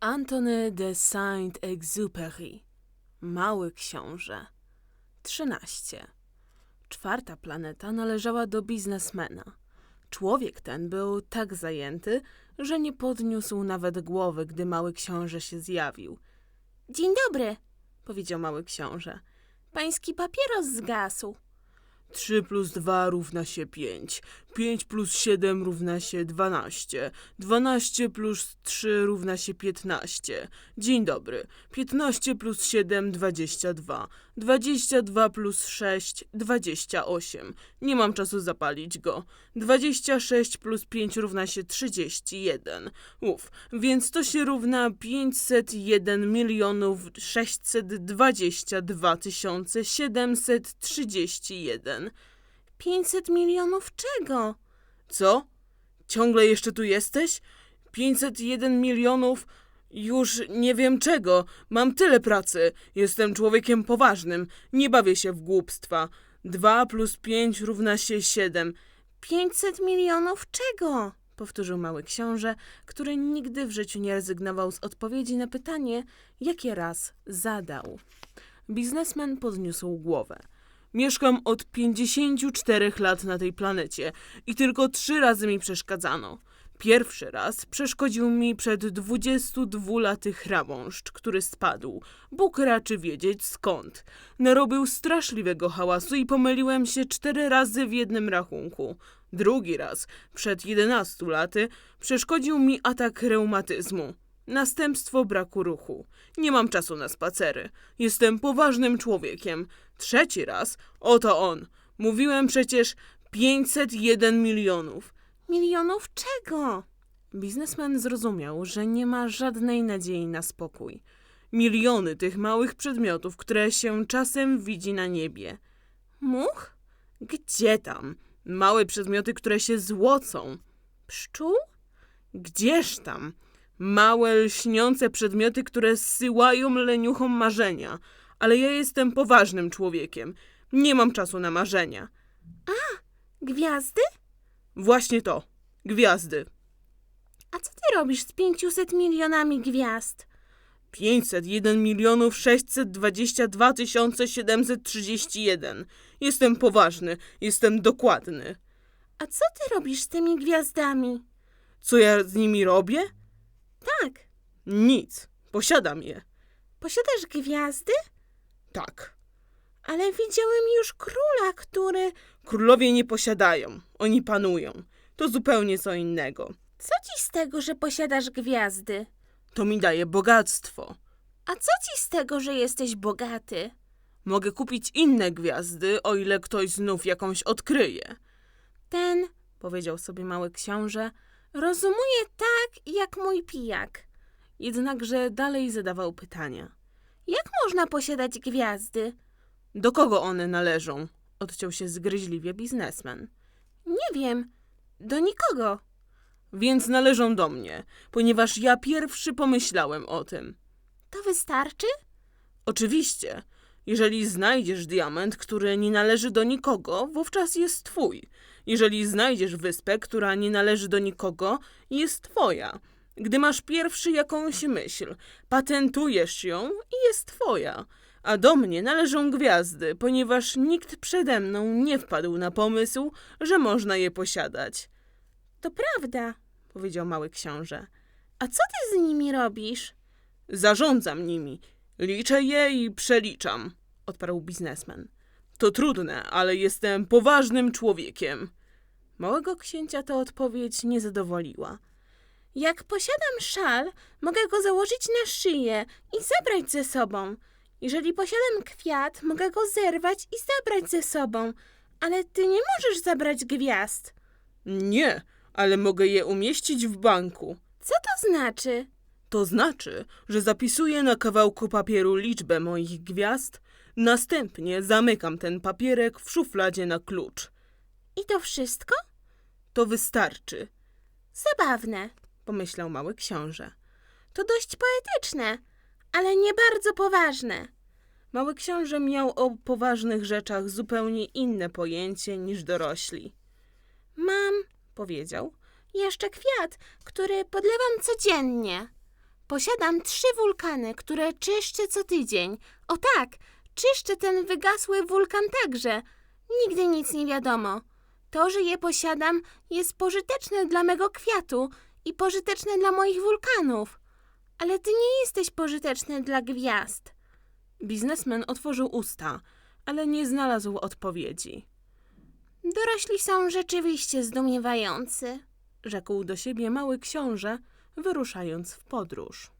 Antony de Saint-Exupéry. Mały książę. 13. Czwarta planeta należała do biznesmena. Człowiek ten był tak zajęty, że nie podniósł nawet głowy, gdy mały książę się zjawił. Dzień dobry. Powiedział mały książę. Pański papieros zgasł. 3 plus 2 równa się 5. 5 plus 7 równa się 12. 12 plus 3 równa się 15. Dzień dobry. 15 plus 7 22. 22 plus 6 28. Nie mam czasu zapalić go. 26 plus 5 równa się 31. Uf, więc to się równa 501 milionów 622 731 jeden. 500 milionów czego? Co? Ciągle jeszcze tu jesteś? 501 milionów już nie wiem czego. Mam tyle pracy. Jestem człowiekiem poważnym. Nie bawię się w głupstwa. Dwa plus pięć równa się 7. 500 milionów czego? powtórzył mały książę, który nigdy w życiu nie rezygnował z odpowiedzi na pytanie, jakie raz zadał. Biznesmen podniósł głowę. Mieszkam od 54 lat na tej planecie i tylko trzy razy mi przeszkadzano. Pierwszy raz przeszkodził mi przed 22 laty chrabąszcz, który spadł. Bóg raczy wiedzieć skąd. Narobił straszliwego hałasu i pomyliłem się cztery razy w jednym rachunku. Drugi raz, przed 11 laty, przeszkodził mi atak reumatyzmu. Następstwo braku ruchu. Nie mam czasu na spacery. Jestem poważnym człowiekiem. Trzeci raz, oto on. Mówiłem przecież 501 milionów. Milionów czego? Biznesmen zrozumiał, że nie ma żadnej nadziei na spokój. Miliony tych małych przedmiotów, które się czasem widzi na niebie. Much? Gdzie tam? Małe przedmioty, które się złocą. Pszczół? Gdzież tam? Małe, lśniące przedmioty, które zsyłają leniuchom marzenia. Ale ja jestem poważnym człowiekiem. Nie mam czasu na marzenia. Gwiazdy? Właśnie to. Gwiazdy. A co ty robisz z 500 milionami gwiazd? 501 milionów 622 tysiące 731. Jestem poważny, jestem dokładny. A co ty robisz z tymi gwiazdami? Co ja z nimi robię? Tak. Nic. Posiadam je. Posiadasz gwiazdy? Tak. Ale widziałem już króla, który... Królowie nie posiadają, oni panują. To zupełnie co innego. Co ci z tego, że posiadasz gwiazdy? To mi daje bogactwo. A co ci z tego, że jesteś bogaty? Mogę kupić inne gwiazdy, o ile ktoś znów jakąś odkryje. Ten, Powiedział sobie mały książę, rozumuje tak, jak mój pijak. jednakże dalej zadawał pytania. Jak można posiadać gwiazdy? Do kogo one należą? Odciął się zgryźliwie biznesmen. Nie wiem. Do nikogo. Więc należą do mnie, ponieważ ja pierwszy pomyślałem o tym. To wystarczy? Oczywiście, jeżeli znajdziesz diament, który nie należy do nikogo, wówczas jest twój. Jeżeli znajdziesz wyspę, która nie należy do nikogo, jest twoja. Gdy masz pierwszy jakąś myśl, patentujesz ją i jest twoja. A do mnie należą gwiazdy, ponieważ nikt przede mną nie wpadł na pomysł, że można je posiadać. To prawda. Powiedział mały książę. A co ty z nimi robisz? Zarządzam nimi. Liczę je i przeliczam, odparł biznesmen. To trudne, ale jestem poważnym człowiekiem. Małego księcia ta odpowiedź nie zadowoliła. Jak posiadam szal, mogę go założyć na szyję i zabrać ze sobą. Jeżeli posiadam kwiat, mogę go zerwać i zabrać ze sobą. Ale ty nie możesz zabrać gwiazd. Nie, ale mogę je umieścić w banku. Co to znaczy? To znaczy, że zapisuję na kawałku papieru liczbę moich gwiazd, następnie zamykam ten papierek w szufladzie na klucz. I to wszystko? To wystarczy, Zabawne. pomyślał mały książę. To dość poetyczne, ale nie bardzo poważne. Mały książę miał o poważnych rzeczach zupełnie inne pojęcie niż dorośli. Mam, Powiedział, jeszcze kwiat, który podlewam codziennie. Posiadam trzy wulkany, które czyszczę co tydzień. O tak, czyszczę ten wygasły wulkan także. Nigdy nic nie wiadomo. To, że je posiadam, jest pożyteczne dla mego kwiatu i pożyteczne dla moich wulkanów. Ale ty nie jesteś pożyteczny dla gwiazd. Biznesmen otworzył usta, ale nie znalazł odpowiedzi. Dorośli są rzeczywiście zdumiewający. Rzekł do siebie mały książę, wyruszając w podróż.